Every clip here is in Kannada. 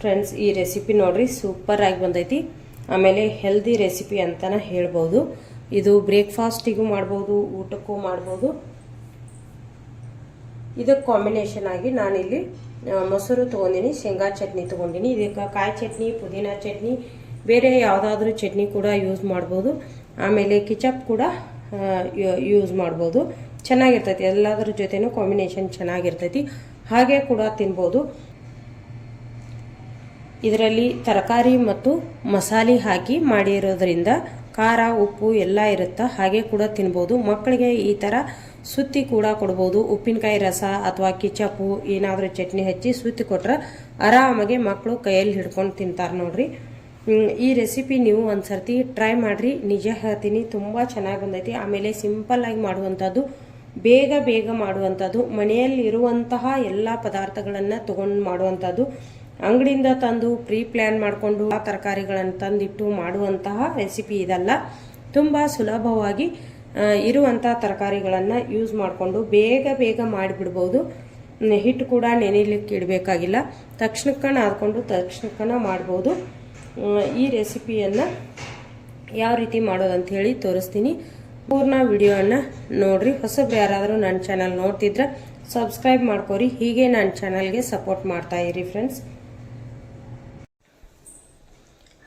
ಫ್ರೆಂಡ್ಸ್, ಈ ರೆಸಿಪಿ ನೋಡ್ರಿ ಸೂಪರ್ ಆಗಿ ಬಂದೈತಿ. ಆಮೇಲೆ ಹೆಲ್ದಿ ರೆಸಿಪಿ ಅಂತಾನೆ ಹೇಳ್ಬೋದು. ಇದು ಬ್ರೇಕ್ಫಾಸ್ಟಿಗೂ ಮಾಡ್ಬೋದು, ಊಟಕ್ಕೂ ಮಾಡ್ಬೋದು. ಇದಕ್ಕೆ ಕಾಂಬಿನೇಷನ್ ಆಗಿ ನಾನಿಲ್ಲಿ ಮೊಸರು ತೊಗೊಂಡಿನಿ, ಶೇಂಗಾ ಚಟ್ನಿ ತೊಗೊಂಡಿನಿ. ಇದಕ್ಕೆ ಕಾಯಿ ಚಟ್ನಿ, ಪುದೀನ ಚಟ್ನಿ, ಬೇರೆ ಯಾವುದಾದ್ರೂ ಚಟ್ನಿ ಕೂಡ ಯೂಸ್ ಮಾಡ್ಬೋದು. ಆಮೇಲೆ ಕಿಚಪ್ ಕೂಡ ಯೂಸ್ ಮಾಡ್ಬೋದು. ಚೆನ್ನಾಗಿರ್ತೈತಿ. ಎಲ್ಲದರ ಜೊತೆನೂ ಕಾಂಬಿನೇಷನ್ ಚೆನ್ನಾಗಿರ್ತೈತಿ. ಹಾಗೆ ಕೂಡ ತಿನ್ಬೋದು. ಇದರಲ್ಲಿ ತರಕಾರಿ ಮತ್ತು ಮಸಾಲೆ ಹಾಕಿ ಮಾಡಿರೋದ್ರಿಂದ ಖಾರ, ಉಪ್ಪು ಎಲ್ಲ ಇರುತ್ತೆ? ಹಾಗೆ ಕೂಡ ತಿನ್ಬೋದು. ಮಕ್ಕಳಿಗೆ ಈ ಥರ ಸುತ್ತಿ ಕೂಡ ಕೊಡ್ಬೋದು. ಉಪ್ಪಿನಕಾಯಿ ರಸ ಅಥವಾ ಕಿಚಪ್ಪು ಏನಾದರೂ ಚಟ್ನಿ ಹಚ್ಚಿ ಸುತ್ತಿ ಕೊಟ್ರೆ ಆರಾಮಾಗಿ ಮಕ್ಕಳು ಕೈಯಲ್ಲಿ ಹಿಡ್ಕೊಂಡು ತಿಂತಾರೆ ನೋಡ್ರಿ. ಈ ರೆಸಿಪಿ ನೀವು ಒಂದ್ಸರ್ತಿ ಟ್ರೈ ಮಾಡಿರಿ. ನಿಜ ಹೇಳ್ತೀನಿ, ತುಂಬ ಚೆನ್ನಾಗಿ ಬಂದೈತಿ. ಆಮೇಲೆ ಸಿಂಪಲ್ಲಾಗಿ ಮಾಡುವಂಥದ್ದು, ಬೇಗ ಬೇಗ ಮಾಡುವಂಥದ್ದು, ಮನೆಯಲ್ಲಿರುವಂತಹ ಎಲ್ಲ ಪದಾರ್ಥಗಳನ್ನು ತೊಗೊಂಡು ಮಾಡುವಂಥದ್ದು. ಅಂಗಡಿಯಿಂದ ತಂದು ಪ್ರೀ ಪ್ಲ್ಯಾನ್ ಮಾಡಿಕೊಂಡು ಆ ತರಕಾರಿಗಳನ್ನು ತಂದಿಟ್ಟು ಮಾಡುವಂತಹ ರೆಸಿಪಿ ಇದಲ್ಲ. ತುಂಬ ಸುಲಭವಾಗಿ ಇರುವಂಥ ತರಕಾರಿಗಳನ್ನು ಯೂಸ್ ಮಾಡಿಕೊಂಡು ಬೇಗ ಬೇಗ ಮಾಡಿಬಿಡ್ಬೋದು. ಹಿಟ್ಟು ಕೂಡ ನೆನೆಲಿಕ್ಕೆ ಇಡಬೇಕಾಗಿಲ್ಲ. ತಕ್ಷಣಕ್ಕೆ ನಾದ್ಕೊಂಡು ತಕ್ಷಣಕ್ಕೆ ಮಾಡ್ಬೋದು. ಈ ರೆಸಿಪಿಯನ್ನು ಯಾವ ರೀತಿ ಮಾಡೋದಂತ ಹೇಳಿ ತೋರಿಸ್ತೀನಿ. ಪೂರ್ಣ ವಿಡಿಯೋನ ನೋಡಿರಿ. ಹೊಸಬ್ರು ಯಾರಾದರೂ ನನ್ನ ಚಾನಲ್ ನೋಡ್ತಿದ್ರೆ ಸಬ್ಸ್ಕ್ರೈಬ್ ಮಾಡ್ಕೊರಿ. ಹೀಗೆ ನನ್ನ ಚಾನಲ್ಗೆ ಸಪೋರ್ಟ್ ಮಾಡ್ತಾ ಇರಿ friends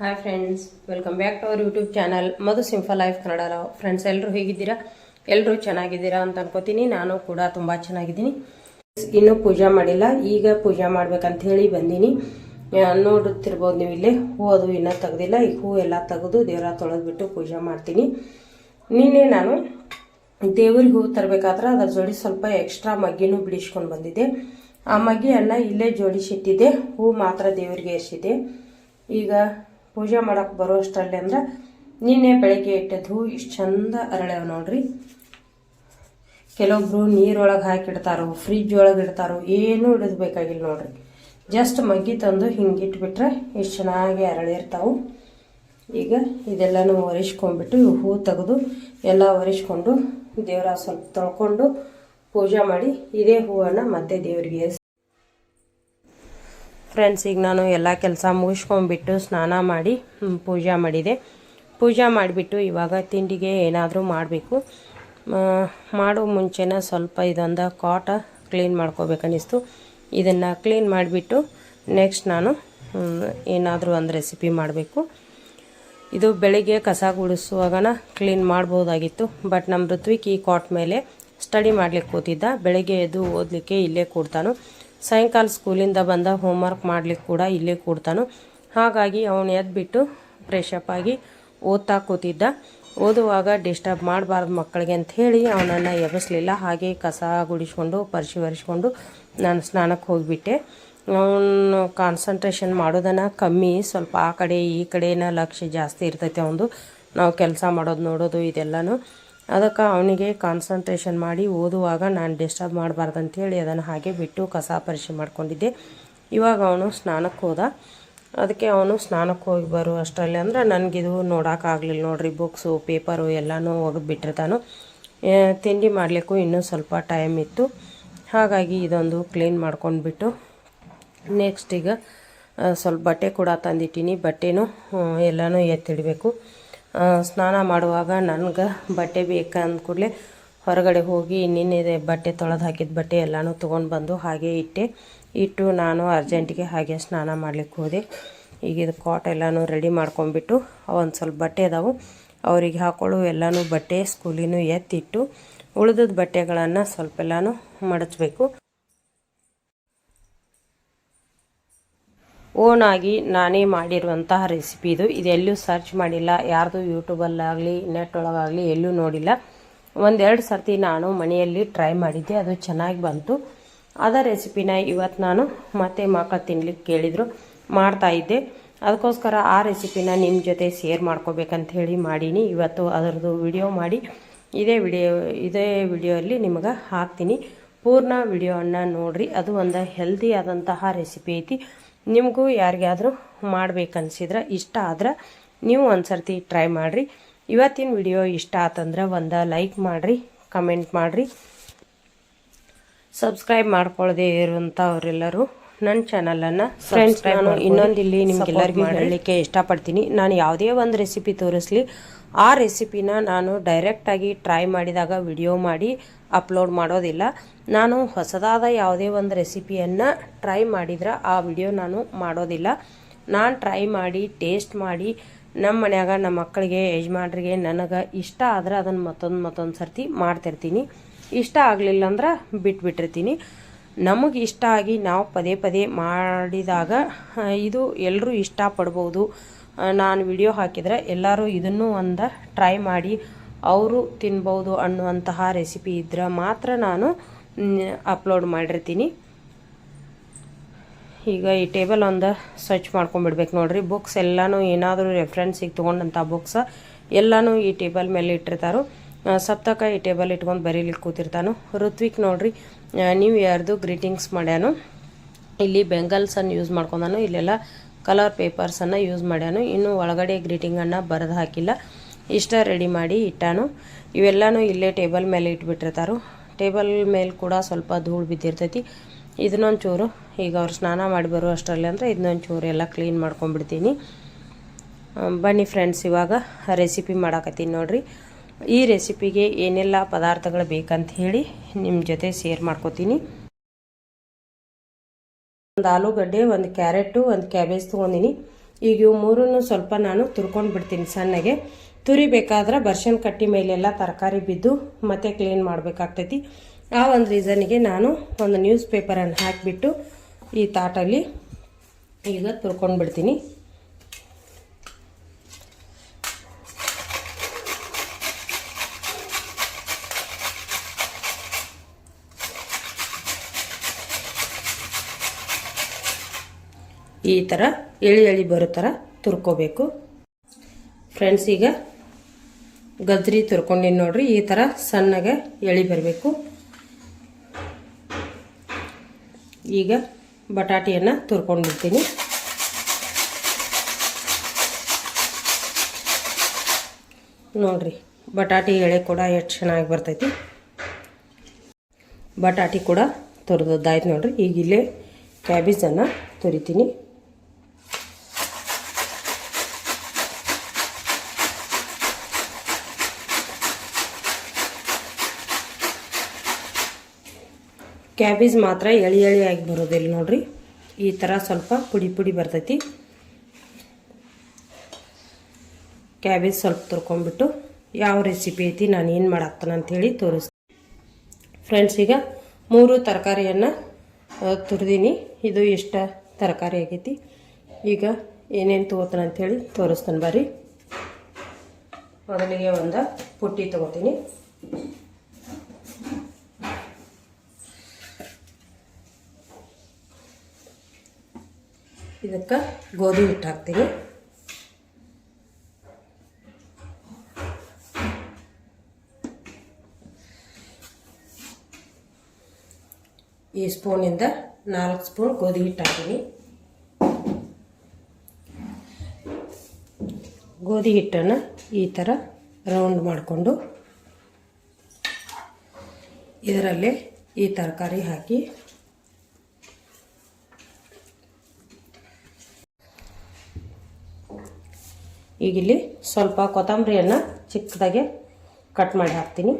hi friends welcome back to our YouTube channel Madhu simple life Kannada friends ಎಲ್ಲರೂ ಹೇಗಿದ್ದೀರಾ? ಎಲ್ಲರೂ ಚೆನ್ನಾಗಿದ್ದೀರಾ ಅಂತ ಅನ್ಕೋತೀನಿ. ನಾನು ಕೂಡ ತುಂಬ ಚೆನ್ನಾಗಿದ್ದೀನಿ. ಇನ್ನೂ ಪೂಜೆ ಮಾಡಿಲ್ಲ. ಈಗ ಪೂಜೆ ಮಾಡ್ಬೇಕಂತ ಹೇಳಿ ಬಂದೀನಿ. ನೋಡುತ್ತಿರ್ಬೋದು ನೀವು ಇಲ್ಲೇ. ಹೂ ಅದು ಇನ್ನೂ ತೆಗ್ದಿಲ್ಲ. ಈಗ ಹೂ ಎಲ್ಲ ತೆಗೆದು ದೇವರ ತೊಳೆದ್ಬಿಟ್ಟು ಪೂಜೆ ಮಾಡ್ತೀನಿ. ನಿನ್ನೆ ನಾನು ದೇವ್ರಿಗೆ ಹೂ ತರಬೇಕಾದ್ರೆ ಅದ್ರ ಜೋಡಿ ಸ್ವಲ್ಪ ಎಕ್ಸ್ಟ್ರಾ ಮಗ್ಗಿನೂ ಬಿಡಿಸ್ಕೊಂಡು ಬಂದಿದ್ದೆ. ಆ ಮಗ್ಗಿಯನ್ನು ಇಲ್ಲೇ ಜೋಡಿಸಿಟ್ಟಿದ್ದೆ. ಹೂ ಮಾತ್ರ ದೇವರಿಗೆ ಏರಿಸಿದ್ದೆ ಈಗ ಪೂಜೆ ಮಾಡಕ್ಕೆ ಬರೋಷ್ಟರಲ್ಲಿ ಅಂದ್ರೆ ನಿನ್ನೆ ಬೆಳಗ್ಗೆ ಇಟ್ಟಿದ್ದು ಇಷ್ಟು ಚಂದ ಅರಳ್ಯಾವ ನೋಡ್ರಿ. ಕೆಲವೊಬ್ರು ನೀರೊಳಗೆ ಹಾಕಿಡ್ತಾರೋ ಫ್ರಿಜ್ ಒಳಗೆ ಇಡ್ತಾರೋ, ಏನೂ ಇಡೋದು ಬೇಕಾಗಿಲ್ಲ ನೋಡ್ರಿ. ಜಸ್ಟ್ ಮಗ್ಗಿ ತಂದು ಹಿಂಗೆ ಇಟ್ಬಿಟ್ರೆ ಎಷ್ಟು ಚೆನ್ನಾಗಿ ಅರಳಿರ್ತಾವೆ. ಈಗ ಇದೆಲ್ಲನೂ ಒರೆಸ್ಕೊಂಡ್ಬಿಟ್ಟು ಇವು ಹೂ ತೆಗೆದು ಎಲ್ಲ ಒರೆಸ್ಕೊಂಡು ದೇವರ ಸ್ವಲ್ಪ ತೊಳ್ಕೊಂಡು ಪೂಜೆ ಮಾಡಿ ಇದೇ ಹೂವನ್ನು ಮತ್ತೆ ದೇವರಿಗೆ ಫ್ರೆಂಡ್ಸ್ ಈಗ ನಾನು ಎಲ್ಲ ಕೆಲಸ ಮುಗಿಸ್ಕೊಂಡ್ಬಿಟ್ಟು ಸ್ನಾನ ಮಾಡಿ ಪೂಜೆ ಮಾಡಿದೆ. ಪೂಜೆ ಮಾಡಿಬಿಟ್ಟು ಇವಾಗ ತಿಂಡಿಗೆ ಏನಾದರೂ ಮಾಡಬೇಕು. ಮಾಡೋ ಮುಂಚೆನ ಸ್ವಲ್ಪ ಇದೊಂದು ಕಾಟ ಕ್ಲೀನ್ ಮಾಡ್ಕೋಬೇಕನ್ನಿಸ್ತು. ಇದನ್ನು ಕ್ಲೀನ್ ಮಾಡಿಬಿಟ್ಟು ನೆಕ್ಸ್ಟ್ ನಾನು ಏನಾದರೂ ಒಂದು ರೆಸಿಪಿ ಮಾಡಬೇಕು. ಇದು ಬೆಳಿಗ್ಗೆ ಕಸ ಗುಡಿಸುವಾಗನ ಕ್ಲೀನ್ ಮಾಡ್ಬೋದಾಗಿತ್ತು. ಬಟ್ ನಮ್ಮ ಋತ್ವಿಕ್ ಈ ಕಾಟ್ ಮೇಲೆ ಸ್ಟಡಿ ಮಾಡ್ಲಿಕ್ಕೆ ಕೂತಿದ್ದ. ಬೆಳಗ್ಗೆ ಎದ್ದು ಓದಲಿಕ್ಕೆ ಇಲ್ಲೇ ಕೂಡ್ತಾನು. ಸಾಯಂಕಾಲ ಸ್ಕೂಲಿಂದ ಬಂದ ಹೋಮ್ವರ್ಕ್ ಮಾಡ್ಲಿಕ್ಕೆ ಕೂಡ ಇಲ್ಲೇ ಕೂಡ್ತಾನು. ಹಾಗಾಗಿ ಅವನು ಎದ್ಬಿಟ್ಟು ಫ್ರೆಶಪ್ ಆಗಿ ಓದ್ತಾ ಕೂತಿದ್ದ. ಓದುವಾಗ ಡಿಸ್ಟರ್ಬ್ ಮಾಡಬಾರ್ದು ಮಕ್ಕಳಿಗೆ ಅಂತ ಹೇಳಿ ಅವನನ್ನು ಎಬ್ಬಿಸ್ಲಿಲ್ಲ. ಹಾಗೆ ಕಸ ಗುಡಿಸ್ಕೊಂಡು ಪರಿಶಿ ಒರೆಸ್ಕೊಂಡು ನಾನು ಸ್ನಾನಕ್ಕೆ ಹೋಗಿಬಿಟ್ಟೆ. ಅವನು ಕಾನ್ಸಂಟ್ರೇಷನ್ ಮಾಡೋದನ್ನು ಕಮ್ಮಿ. ಸ್ವಲ್ಪ ಆ ಕಡೆ ಈ ಕಡೆನ ಲಕ್ಷ್ಯ ಜಾಸ್ತಿ ಇರ್ತೈತೆ ಅವನು ನಾವು ಕೆಲಸ ಮಾಡೋದು ನೋಡೋದು ಇದೆಲ್ಲನೂ. ಅದಕ್ಕೆ ಅವನಿಗೆ ಕಾನ್ಸಂಟ್ರೇಷನ್ ಮಾಡಿ ಓದುವಾಗ ನಾನು ಡಿಸ್ಟರ್ಬ್ ಮಾಡಬಾರ್ದು ಅಂತೇಳಿ ಅದನ್ನು ಹಾಗೆ ಬಿಟ್ಟು ಕಸ ಪರಿಶಿ ಮಾಡಿಕೊಂಡಿದ್ದೆ. ಇವಾಗ ಅವನು ಸ್ನಾನಕ್ಕೆ ಹೋದ. ಅದಕ್ಕೆ ಅವನು ಸ್ನಾನಕ್ಕೆ ಹೋಗಿ ಬರೋ ಅಷ್ಟರಲ್ಲಿ ಅಂದ್ರೆ ನನಗಿದು ನೋಡೋಕ್ಕಾಗಲಿಲ್ಲ ನೋಡ್ರಿ ಬುಕ್ಸು ಪೇಪರು ಎಲ್ಲನೂ ಒಗೆದ್ಬಿಟ್ಟಿರ್ತಾನು ಬಿಟ್ಟಿರ್ತಾನು ತಿಂಡಿ ಮಾಡಲಿಕ್ಕೂ ಇನ್ನೂ ಸ್ವಲ್ಪ ಟೈಮ್ ಇತ್ತು. ಹಾಗಾಗಿ ಇದೊಂದು ಕ್ಲೀನ್ ಮಾಡ್ಕೊಂಡ್ಬಿಟ್ಟು ನೆಕ್ಸ್ಟ್ ಈಗ ಸ್ವಲ್ಪ ಬಟ್ಟೆ ಕೂಡ ತಂದಿಟ್ಟೀನಿ. ಬಟ್ಟೆನೂ ಎಲ್ಲನೂ ಎತ್ತಿಡಬೇಕು. ಸ್ನಾನ ಮಾಡುವಾಗ ನನಗೆ ಬಟ್ಟೆ ಬೇಕಂದ ಕೂಡಲೇ ಹೊರಗಡೆ ಹೋಗಿ ನಿನ್ನೆ ಬಟ್ಟೆ ತೊಳೆದು ಹಾಕಿದ ಬಟ್ಟೆ ಎಲ್ಲನೂ ತೊಗೊಂಡು ಬಂದು ಹಾಗೆ ಇಟ್ಟೆ. ಇಟ್ಟು ನಾನು ಅರ್ಜೆಂಟಿಗೆ ಹಾಗೆ ಸ್ನಾನ ಮಾಡ್ಲಿಕ್ಕೆ ಹೋದೆ. ಈಗ ಕಾಟ್ ಎಲ್ಲನೂ ರೆಡಿ ಮಾಡ್ಕೊಂಡ್ಬಿಟ್ಟು ಒಂದು ಸ್ವಲ್ಪ ಬಟ್ಟೆ ಅದಾವು. ಅವರಿಗೆ ಹಾಕೊಳ್ಳೋ ಎಲ್ಲನೂ ಬಟ್ಟೆ ಸ್ಕೂಲಿನೂ ಎತ್ತಿಟ್ಟು ಉಳಿದದ ಬಟ್ಟೆಗಳನ್ನು ಸ್ವಲ್ಪ ಎಲ್ಲನೂ ಮಡಚಬೇಕು. ಓನ್ ಆಗಿ ನಾನೇ ಮಾಡಿರುವಂತಹ ರೆಸಿಪಿ ಇದು. ಇದೆಲ್ಲೂ ಸರ್ಚ್ ಮಾಡಿಲ್ಲ. ಯಾರ್ದು ಯೂಟ್ಯೂಬಲ್ಲಾಗಲಿ, ನೆಟ್ ಒಳಗಾಗಲಿ ಎಲ್ಲೂ ನೋಡಿಲ್ಲ. ಒಂದೆರಡು ಸರ್ತಿ ನಾನು ಮನೆಯಲ್ಲಿ ಟ್ರೈ ಮಾಡಿದ್ದೆ. ಅದು ಚೆನ್ನಾಗಿ ಬಂತು. ಅದ ರೆಸಿಪಿನ ಇವತ್ತು ನಾನು ಮತ್ತೆ ಮಕ್ಕಳು ತಿನ್ಲಿಕ್ಕೆ ಕೇಳಿದರು, ಮಾಡ್ತಾ ಇದ್ದೆ. ಅದಕ್ಕೋಸ್ಕರ ಆ ರೆಸಿಪಿನ ನಿಮ್ಮ ಜೊತೆ ಶೇರ್ ಮಾಡ್ಕೋಬೇಕಂತ ಹೇಳಿ ಮಾಡೀನಿ. ಇವತ್ತು ಅದರದ್ದು ವಿಡಿಯೋ ಮಾಡಿ ಇದೇ ವಿಡಿಯೋ, ಇದೇ ವಿಡಿಯೋಲ್ಲಿ ನಿಮಗೆ ಹಾಕ್ತೀನಿ. ಪೂರ್ಣ ವಿಡಿಯೋವನ್ನು ನೋಡ್ರಿ. ಅದು ಒಂದು ಹೆಲ್ದಿ ಆದಂತಹ ರೆಸಿಪಿ ಐತಿ. ನಿಮಗೂ ಯಾರಿಗಾದರೂ ಮಾಡಬೇಕನ್ಸಿದ್ರೆ ಇಷ್ಟ ಆದ್ರೆ ನೀವು ಒಂದು ಸರ್ತಿ ಟ್ರೈ ಮಾಡಿರಿ. ಇವತ್ತಿನ ವಿಡಿಯೋ ಇಷ್ಟ ಆತಂದ್ರೆ ಒಂದು ಲೈಕ್ ಮಾಡಿರಿ, ಕಮೆಂಟ್ ಮಾಡಿರಿ. ಸಬ್ಸ್ಕ್ರೈಬ್ ಮಾಡ್ಕೊಳ್ಳದೆ ಇರುವಂಥವರೆಲ್ಲರೂ ನನ್ನ ಚಾನಲನ್ನು ಫ್ರೆಂಡ್ಸ್ ನಾನು ಇನ್ನೊಂದು ಇಲ್ಲಿ ನಿಮಗೆಲ್ಲರಿಗೂ ಹೇಳಲಿಕ್ಕೆ ಇಷ್ಟಪಡ್ತೀನಿ. ನಾನು ಯಾವುದೇ ಒಂದು ರೆಸಿಪಿ ತೋರಿಸ್ಲಿ ಆ ರೆಸಿಪಿನ ನಾನು ಡೈರೆಕ್ಟಾಗಿ ಟ್ರೈ ಮಾಡಿದಾಗ ವಿಡಿಯೋ ಮಾಡಿ ಅಪ್ಲೋಡ್ ಮಾಡೋದಿಲ್ಲ. ನಾನು ಹೊಸದಾದ ಯಾವುದೇ ಒಂದು ರೆಸಿಪಿಯನ್ನು ಟ್ರೈ ಮಾಡಿದ್ರೆ ಆ ವಿಡಿಯೋ ನಾನು ಮಾಡೋದಿಲ್ಲ. ನಾನು ಟ್ರೈ ಮಾಡಿ ಟೇಸ್ಟ್ ಮಾಡಿ ನಮ್ಮ ಮನ್ಯಾಗ ನಮ್ಮ ಮಕ್ಕಳಿಗೆ ಯಜಮಾನ್ರಿಗೆ ನನಗೆ ಇಷ್ಟ ಆದ್ರೆ ಅದನ್ನು ಮತ್ತೊಂದು ಮತ್ತೊಂದು ಸರ್ತಿ ಮಾಡ್ತಿರ್ತೀನಿ. ಇಷ್ಟ ಆಗಲಿಲ್ಲ ಅಂದ್ರೆ ಬಿಟ್ಬಿಟ್ಟಿರ್ತೀನಿ. ನಮಗೆ ಇಷ್ಟ ಆಗಿ ನಾವು ಪದೇ ಪದೇ ಮಾಡಿದಾಗ ಇದು ಎಲ್ಲರೂ ಇಷ್ಟಪಡ್ಬೋದು. ನಾನು ವಿಡಿಯೋ ಹಾಕಿದರೆ ಎಲ್ಲರೂ ಇದನ್ನು ಒಂದು ಟ್ರೈ ಮಾಡಿ ಅವರು ತಿನ್ಬೋದು ಅನ್ನುವಂತಹ ರೆಸಿಪಿ ಇದ್ದರೆ ಮಾತ್ರ ನಾನು ಅಪ್ಲೋಡ್ ಮಾಡಿರ್ತೀನಿ. ಈಗ ಈ ಟೇಬಲ್ ಒಂದು ಸ್ವಚ್ಛ ಮಾಡ್ಕೊಂಡ್ಬಿಡ್ಬೇಕು ನೋಡ್ರಿ. ಬುಕ್ಸ್ ಎಲ್ಲನೂ ಏನಾದರೂ ರೆಫ್ರೆನ್ಸಿಗೆ ತೊಗೊಂಡಂಥ ಬುಕ್ಸ ಎಲ್ಲನೂ ಈ ಟೇಬಲ್ ಮೇಲೆ ಇಟ್ಟಿರ್ತಾರೋ. ಸಪ್ತಕ ಈ ಟೇಬಲ್ ಇಟ್ಕೊಂಡು ಬರೀಲಿಕ್ಕೆ ಕೂತಿರ್ತಾನು. ಋತ್ವಿಕ್ ನೋಡ್ರಿ ನ್ಯೂ ಇಯರ್ದು ಗ್ರೀಟಿಂಗ್ಸ್ ಮಾಡ್ಯಾನು. ಇಲ್ಲಿ ಬೆಂಗಲ್ಸನ್ನು ಯೂಸ್ ಮಾಡ್ಕೊಂಡಾನು. ಇಲ್ಲೆಲ್ಲ ಕಲರ್ ಪೇಪರ್ಸನ್ನು ಯೂಸ್ ಮಾಡ್ಯಾನು. ಇನ್ನು ಒಳಗಡೆ ಗ್ರೀಟಿಂಗನ್ನು ಬರೆದು ಹಾಕಿಲ್ಲ. ಇಷ್ಟ ರೆಡಿ ಮಾಡಿ ಇಟ್ಟಾನು. ಇವೆಲ್ಲನೂ ಇಲ್ಲೇ ಟೇಬಲ್ ಮೇಲೆ ಇಟ್ಬಿಟ್ಟಿರ್ತಾರೆ. ಟೇಬಲ್ ಮೇಲೆ ಕೂಡ ಸ್ವಲ್ಪ ಧೂಳು ಬಿದ್ದಿರ್ತೈತಿ. ಇದನ್ನೊಂದು ಚೂರು ಈಗ ಅವ್ರು ಸ್ನಾನ ಮಾಡಿ ಬರೋ ಅಷ್ಟರಲ್ಲಿ ಅಂದರೆ ಇದನ್ನೊಂದು ಚೂರು ಎಲ್ಲ ಕ್ಲೀನ್ ಮಾಡ್ಕೊಂಡ್ಬಿಡ್ತೀನಿ. ಬನ್ನಿ ಫ್ರೆಂಡ್ಸ್ ಇವಾಗ ರೆಸಿಪಿ ಮಾಡಾಕತ್ತೀನಿ ನೋಡ್ರಿ. ಈ ರೆಸಿಪಿಗೆ ಏನೆಲ್ಲ ಪದಾರ್ಥಗಳು ಬೇಕಂತ ಹೇಳಿ ನಿಮ್ಮ ಜೊತೆ ಶೇರ್ ಮಾಡ್ಕೋತೀನಿ. ಒಂದು ಆಲೂಗಡ್ಡೆ, ಒಂದು ಕ್ಯಾರೆಟು ಒಂದು ಕ್ಯಾಬೇಜ್ ತೊಗೊಂಡಿನಿ. ಈಗ ಇವು ಮೂರನ್ನು ಸ್ವಲ್ಪ ನಾನು ತುರ್ಕೊಂಡು ಬಿಡ್ತೀನಿ ಸಣ್ಣಗೆ. ತುರಿಬೇಕಾದ್ರೆ ಬರ್ಷನ್ ಕಟ್ಟಿ ಮೇಲೆಲ್ಲ ತರಕಾರಿ ಬಿದ್ದು ಮತ್ತೆ ಕ್ಲೀನ್ ಮಾಡಬೇಕಾಗ್ತೈತಿ. ಆ ಒಂದು ರೀಸನ್ಗೆ ನಾನು ಒಂದು ನ್ಯೂಸ್ ಪೇಪರನ್ನು ಹಾಕಿಬಿಟ್ಟು ಈ ತಾಟಲ್ಲಿ ಈಗ ತುರ್ಕೊಂಡು ಬಿಡ್ತೀನಿ. ಈ ಥರ ಎಳಿ ಎಳಿ ಬರೋ ಥರ ತುರ್ಕೋಬೇಕು. ಫ್ರೆಂಡ್ಸ್ ಈಗ ಗಜ್ರಿ ತುರ್ಕೊಂಡಿನಿ ನೋಡ್ರಿ, ಈ ಥರ ಸಣ್ಣಗೆ ಎಳಿ ಬರಬೇಕು. ಈಗ ಬಟಾಟಿಯನ್ನು ತುರ್ಕೊಂಡಿರ್ತೀನಿ ನೋಡ್ರಿ, ಬಟಾಟಿ ಎಳೆ ಕೂಡ ಎಷ್ಟು ಚೆನ್ನಾಗಿ ಬರ್ತೈತಿ. ಬಟಾಟಿ ಕೂಡ ತುರಿದದ್ದಾಯ್ತು ನೋಡ್ರಿ. ಈಗ ಇಲ್ಲೇ ಕ್ಯಾಬೇಜನ್ನು ತುರಿತೀನಿ. ಕ್ಯಾಬೇಜ್ ಮಾತ್ರ ಎಳಿ ಎಳಿಯಾಗಿ ಬರೋದಿಲ್ಲ ನೋಡ್ರಿ. ಈ ಥರ ಸ್ವಲ್ಪ ಪುಡಿ ಪುಡಿ ಬರ್ತೈತಿ. ಕ್ಯಾಬೇಜ್ ಸ್ವಲ್ಪ ತುರ್ಕೊಂಡ್ಬಿಟ್ಟು ಯಾವ ರೆಸಿಪಿ ಐತಿ ನಾನು ಏನು ಮಾಡಾಕ್ತಾನೆ ಅಂಥೇಳಿ ತೋರಿಸ್ತೀನಿ. ಫ್ರೆಂಡ್ಸ್ ಈಗ ಮೂರು ತರಕಾರಿಯನ್ನು ತುರಿದೀನಿ. ಇದು ಇಷ್ಟ ತರಕಾರಿ ಆಗೈತಿ? ಈಗ ಏನೇನು ತೊಗೋತಾನೆ ಅಂಥೇಳಿ ತೋರಿಸ್ತಾನೆ ಬರ್ರಿ. ಮೊದಲಿಗೆ ಒಂದು ಪುಟ್ಟಿ ತೊಗೋತೀನಿ. ಇದಕ್ಕೆ ಗೋಧಿ ಹಿಟ್ಟು ಹಾಕ್ತೀವಿ. ಈ ಸ್ಪೂನಿಂದ ನಾಲ್ಕು ಸ್ಪೂನ್ ಗೋಧಿ ಹಿಟ್ಟು ಹಾಕ್ತೀನಿ. ಗೋಧಿ ಹಿಟ್ಟನ್ನು ಈ ಥರ ರೌಂಡ್ ಮಾಡಿಕೊಂಡು ಇದರಲ್ಲಿ ಈ ತರಕಾರಿ ಹಾಕಿ ಈಗ ಇಲ್ಲಿ ಸ್ವಲ್ಪ ಕೊತ್ತಂಬರಿಯನ್ನು ಚಿಕ್ಕದಾಗೆ ಕಟ್ ಮಾಡಿ ಹಾಕ್ತೀನಿ.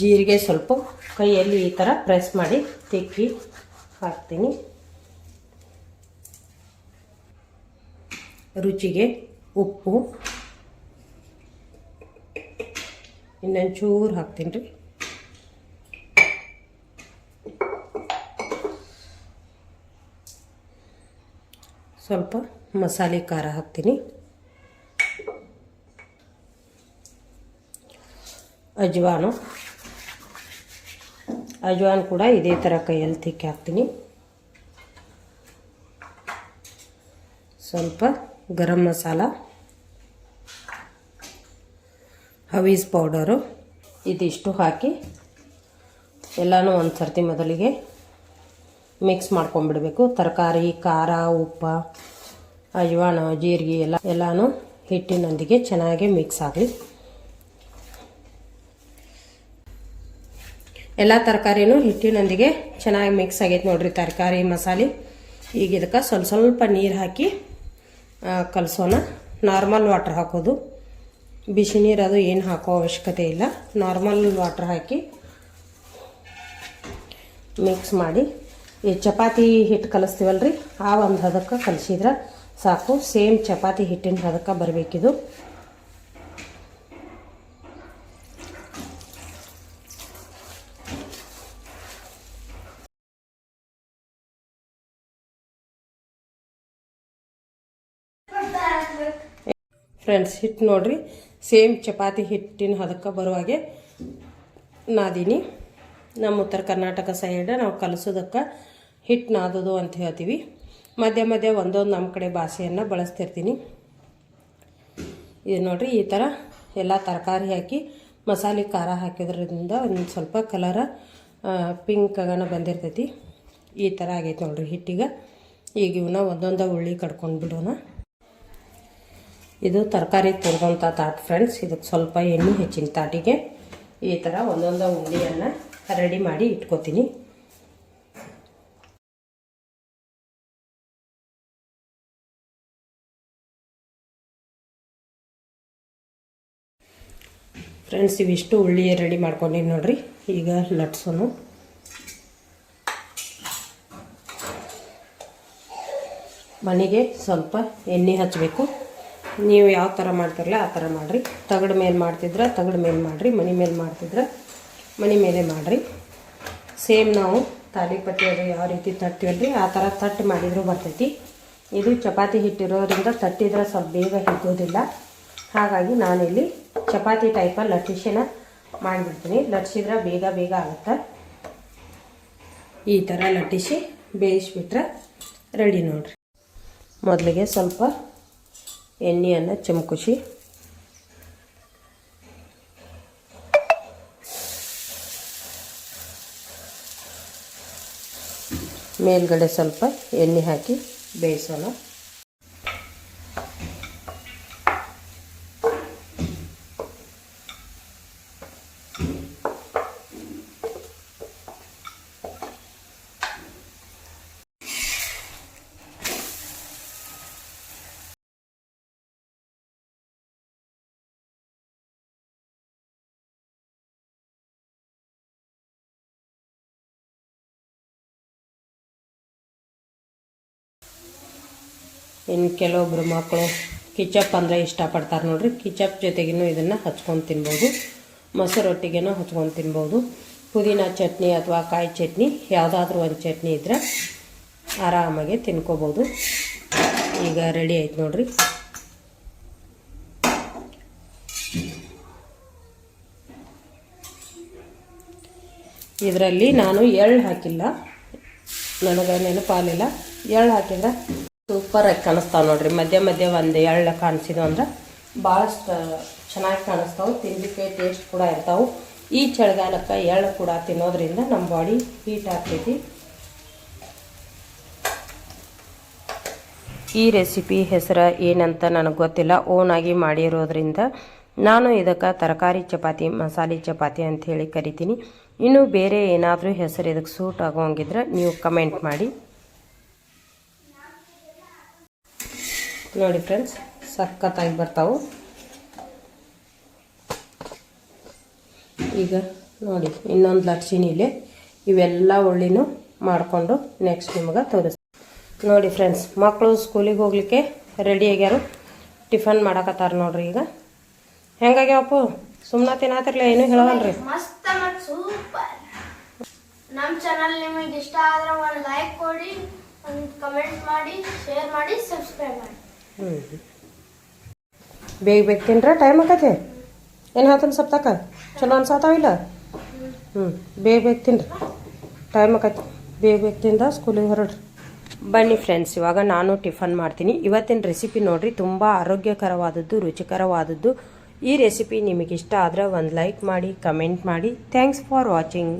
ಜೀರಿಗೆ ಸ್ವಲ್ಪ ಕೈಯಲ್ಲಿ ಈ ಥರ ಪ್ರೆಸ್ ಮಾಡಿ ತಿಕ್ಕಿ ಹಾಕ್ತೀನಿ. ರುಚಿಗೆ ಉಪ್ಪು ಇನ್ನೊಂದು ಚೂರು ಹಾಕ್ತೀನಿ ರೀ. ಸ್ವಲ್ಪ ಮಸಾಲೆ ಖಾರ ಹಾಕ್ತೀನಿ. ಅಜ್ವಾನು. ಅಜ್ವಾನ್ ಕೂಡ ಇದೇ ಥರ ಕೈಯಲ್ಲಿ ತಿಕ್ಕಿ ಹಾಕ್ತೀನಿ. ಸ್ವಲ್ಪ ಗರಂ ಮಸಾಲ. ಹವೀಸ್ ಪೌಡರು. ಇದಿಷ್ಟು ಹಾಕಿ ಎಲ್ಲನೂ ಒಂದು ಸರ್ತಿ ಮೊದಲಿಗೆ ಮಿಕ್ಸ್ ಮಾಡ್ಕೊಂಡ್ಬಿಡಬೇಕು. ತರಕಾರಿ, ಖಾರ, ಉಪ್ಪು, ಅಜ್ವಾನ, ಜೀರಿಗೆ ಎಲ್ಲ, ಎಲ್ಲನೂ ಹಿಟ್ಟಿನೊಂದಿಗೆ ಚೆನ್ನಾಗಿ ಮಿಕ್ಸ್ ಆಗಲಿ. ಎಲ್ಲ ತರಕಾರಿನೂ ಹಿಟ್ಟಿನೊಂದಿಗೆ ಚೆನ್ನಾಗಿ ಮಿಕ್ಸ್ ಆಗೈತೆ ನೋಡ್ರಿ ತರಕಾರಿ, ಮಸಾಲೆ. ಈಗ ಇದಕ್ಕೆ ಸ್ವಲ್ಪ ಸ್ವಲ್ಪ ನೀರು ಹಾಕಿ ಕಲಸೋಣ. ನಾರ್ಮಲ್ ವಾಟರ್ ಹಾಕೋದು. ಬಿಸಿ ನೀರು ಅದು ಏನು ಹಾಕೋ ಅವಶ್ಯಕತೆ ಇಲ್ಲ. ನಾರ್ಮಲ್ ವಾಟ್ರ್ ಹಾಕಿ ಮಿಕ್ಸ್ ಮಾಡಿ. ಈ ಚಪಾತಿ ಹಿಟ್ಟು ಕಲಿಸ್ತೀವಲ್ರಿ? ಆ ಒಂದು ಹದಕ್ಕೆ ಕಲಿಸಿದ್ರೆ ಸಾಕು. ಸೇಮ್ ಚಪಾತಿ ಹಿಟ್ಟಿನ ಹದಕ್ಕೆ ಬರಬೇಕಿದು. ಫ್ರೆಂಡ್ಸ್ ಹಿಟ್ಟು ನೋಡ್ರಿ. ಸೇಮ್ ಚಪಾತಿ ಹಿಟ್ಟಿನ ಹದಕ್ಕೆ ಬರುವಾಗೆ ನಾದೀನಿ. ನಮ್ಮ ಉತ್ತರ ಕರ್ನಾಟಕ ಸೈಡ್ ನಾವು ಕಲಸೋದಕ್ಕೆ ಹಿಟ್ಟು ನಾದೋದು ಅಂತ ಹೇಳ್ತೀವಿ. ಮಧ್ಯ ಮಧ್ಯ ಒಂದೊಂದು ನಮ್ಮ ಕಡೆ ಭಾಷೆಯನ್ನು ಬಳಸ್ತಿರ್ತೀನಿ. ಇದು ನೋಡ್ರಿ, ಈ ಥರ ಎಲ್ಲ ತರಕಾರಿ ಹಾಕಿ, ಮಸಾಲೆ ಖಾರ ಹಾಕಿದ್ರಿಂದ ಒಂದು ಸ್ವಲ್ಪ ಕಲರ ಪಿಂಕ್ ಆಗೋಣ ಬಂದಿರ್ತೈತಿ. ಈ ಥರ ಆಗೈತೆ ನೋಡ್ರಿ ಹಿಟ್ಟಿಗೆ. ಈಗ ಇವನ್ನ ಒಂದೊಂದು ಉಳ್ಳಿ ಕಡ್ಕೊಂಡು ಬಿಡೋಣ. ಇದು ತರಕಾರಿ ತುರಿದಂಥ ತಾಟ್ ಫ್ರೆಂಡ್ಸ್ ಇದಕ್ಕೆ ಸ್ವಲ್ಪ ಎಣ್ಣೆ ಹೆಚ್ಚಿನ ತಾಟಿಗೆ ಈ ಥರ ಒಂದೊಂದು ಉಂಡೆಯನ್ನು ರೆಡಿ ಮಾಡಿ ಇಟ್ಕೋತೀನಿ. ಫ್ರೆಂಡ್ಸ್ ಇವಿಷ್ಟು ಉಳ್ಳಿ ರೆಡಿ ಮಾಡ್ಕೊಂಡಿನಿ ನೋಡ್ರಿ. ಈಗ ಲಟ್ಸೋನು. ಮನೆಗೆ ಸ್ವಲ್ಪ ಎಣ್ಣೆ ಹಚ್ಚಬೇಕು ನೀವು ಯಾವ ಥರ ಮಾಡ್ತಿರಲ್ಲ ಆ ಥರ ಮಾಡಿರಿ. ತಗಡು ಮೇಲೆ ಮಾಡ್ತಿದ್ರೆ, ತಗಡು ಮೇಲೆ ಮಾಡಿರಿ. ಮನೆ ಮೇಲೆ ಮಾಡ್ತಿದ್ರೆ ಮನೆ ಮೇಲೆ ಮಾಡಿರಿ. ಸೇಮ್ ನಾವು ತಾಲಿಪಟ್ಟಿ ಅದು ಯಾವ ರೀತಿ ತಟ್ತೀವಲ್ರಿ, ಆ ಥರ ತಟ್ಟು ಮಾಡಿದರೂ ಬರ್ತೈತಿ. ಇದು ಚಪಾತಿ ಹಿಟ್ಟಿರೋದ್ರಿಂದ ತಟ್ಟಿದ್ರೆ ಸ್ವಲ್ಪ ಬೇಗ ಹಿಗ್ಗೋದಿಲ್ಲ. ಹಾಗಾಗಿ ನಾನಿಲ್ಲಿ ಚಪಾತಿ ಟೈಪಲ್ಲಿ ಲಟ್ಟಿಸಿನ ಮಾಡಿಬಿಡ್ತೀನಿ. ಲಟ್ಟಿಸಿದ್ರೆ ಬೇಗ ಬೇಗ ಆಗುತ್ತೆ. ಈ ಥರ ಲಟ್ಟಿಸಿ ಬೇಯಿಸ್ಬಿಟ್ರೆ ರೆಡಿ ನೋಡ್ರಿ. ಮೊದಲಿಗೆ ಸ್ವಲ್ಪ ಎಣ್ಣೆಯನ್ನು ಚಿಮ್ಕುಸಿ ಮೇಲ್ಗಡೆ ಸ್ವಲ್ಪ ಎಣ್ಣೆ ಹಾಕಿ ಬೇಯಿಸೋಣ ಇನ್ನು ಕೆಲವೊಬ್ಬರು ಮಕ್ಕಳು ಕಿಚಪ್ ಅಂದರೆ ಇಷ್ಟಪಡ್ತಾರೆ ನೋಡ್ರಿ. ಕಿಚಪ್ ಜೊತೆಗಿನೂ ಇದನ್ನು ಹಚ್ಕೊಂಡು ತಿನ್ಬೋದು. ಮೊಸರು ರೊಟ್ಟಿಗೆನೂ ಹಚ್ಕೊಂಡು ತಿನ್ಬೋದು. ಪುದೀನ ಚಟ್ನಿ ಅಥವಾ ಕಾಯಿ ಚಟ್ನಿ, ಯಾವುದಾದ್ರೂ ಒಂದು ಚಟ್ನಿ ಇದ್ದರೆ ಆರಾಮಾಗಿ ತಿನ್ಕೋಬೋದು. ಈಗ ರೆಡಿ ಆಯ್ತು ನೋಡ್ರಿ. ಇದರಲ್ಲಿ ನಾನು ಎಳ್ಳು ಹಾಕಿಲ್ಲ. ನನಗೆ ನೆನಪಾಗಲಿಲ್ಲ. ಎಳ್ಳು ಹಾಕಿದ್ರೆ ಸೂಪರಾಗಿ ಕಾಣಿಸ್ತಾವೆ ನೋಡ್ರಿ. ಮಧ್ಯ ಮಧ್ಯ ಒಂದು ಎಳ್ಳು ಕಾಣಿಸಿದ್ವು ಅಂದ್ರೆ ಭಾಳಷ್ಟು ಚೆನ್ನಾಗಿ ಕಾಣಿಸ್ತಾವೆ. ತಿನ್ಲಿಕ್ಕೆ ಟೇಸ್ಟ್ ಕೂಡ ಇರ್ತಾವೆ. ಈ ಚಳಿಗಾಲಕ್ಕೆ ಎಳ್ಳು ಕೂಡ ತಿನ್ನೋದ್ರಿಂದ ನಮ್ಮ ಬಾಡಿ ಹೀಟ್ ಆಗ್ತೈತಿ. ಈ ರೆಸಿಪಿ ಹೆಸರು ಏನಂತ ನನಗೆ ಗೊತ್ತಿಲ್ಲ. ಓನಾಗಿ ಮಾಡಿರೋದ್ರಿಂದ ನಾನು ಇದಕ್ಕೆ ತರಕಾರಿ ಚಪಾತಿ, ಮಸಾಲೆ ಚಪಾತಿ ಅಂತ ಹೇಳಿ ಕರಿತೀನಿ. ಇನ್ನು ಬೇರೆ ಏನಾದರೂ ಹೆಸರು ಇದಕ್ಕೆ ಸೂಟ್ ಆಗೋಂಗಿದ್ರೆ ನೀವು ಕಮೆಂಟ್ ಮಾಡಿ. ನೋಡಿ ಫ್ರೆಂಡ್ಸ್, ಸಖತ್ತಾಗಿ ಬರ್ತಾವು. ಈಗ ನೋಡಿ, ಇನ್ನೊಂದು ಲಕ್ಷಿನಿಲೆ ಇವೆಲ್ಲ ಒಳ್ಳಿನೂ ಮಾಡಿಕೊಂಡು ನೆಕ್ಸ್ಟ್ ನಿಮಗೆ ತೋರಿಸ್ ನೋಡಿ ಫ್ರೆಂಡ್ಸ್ ಮಕ್ಕಳು ಸ್ಕೂಲಿಗೆ ಹೋಗ್ಲಿಕ್ಕೆ ರೆಡಿ ಆಗ್ಯಾರು. ಟಿಫನ್ ಮಾಡಕತ್ತಾರ ನೋಡ್ರಿ ಈಗ. ಹೆಂಗಾಗ್ಯಾವಪ್ಪು? ಸುಮ್ಮನೆ ತಿನ್ನತ್ತಿರ್ಲ ಏನು ಹೇಳವಲ್ರಿ. ನಮ್ಮ ಚಾನಲ್ ನಿಮಗೆ ಇಷ್ಟ ಆದ್ರೆ ಒಂದು ಲೈಕ್ ಕೊಡಿ, ಒಂದು ಕಮೆಂಟ್ ಮಾಡಿ ಶೇರ್ ಮಾಡಿ ಸಬ್ಸ್ಕ್ರೈಬ್ ಮಾಡಿ. ಹ್ಞೂ ಬೇಗ ತಿನ್ರ ಟೈಮ್ ಆಕತೆ? ಏನು ಹೇಳ್ತೀನಿ ಸ್ವಲ್ಪ ತಕ ಚಲೋ ಅನ್ಸತ್ತಾವಿಲ್ಲ ಹ್ಞೂ ಬೇಗ ಬೇಗ ತಿನ್ರಿ. ಟೈಮ್ ಆಕತಿ. ಬೇಗ ಬೇಗ ತಿಂದ ಸ್ಕೂಲಿಗೆ ಹೊರಡ್ರಿ. ಬನ್ನಿ ಫ್ರೆಂಡ್ಸ್ ಇವಾಗ ನಾನು ಟಿಫನ್ ಮಾಡ್ತೀನಿ. ಇವತ್ತಿನ ರೆಸಿಪಿ ನೋಡ್ರಿ, ತುಂಬ ಆರೋಗ್ಯಕರವಾದದ್ದು, ರುಚಿಕರವಾದದ್ದು. ಈ ರೆಸಿಪಿ ನಿಮಗಿಷ್ಟ ಆದರೆ ಒಂದು ಲೈಕ್ ಮಾಡಿ ಕಮೆಂಟ್ ಮಾಡಿ. Thanks for watching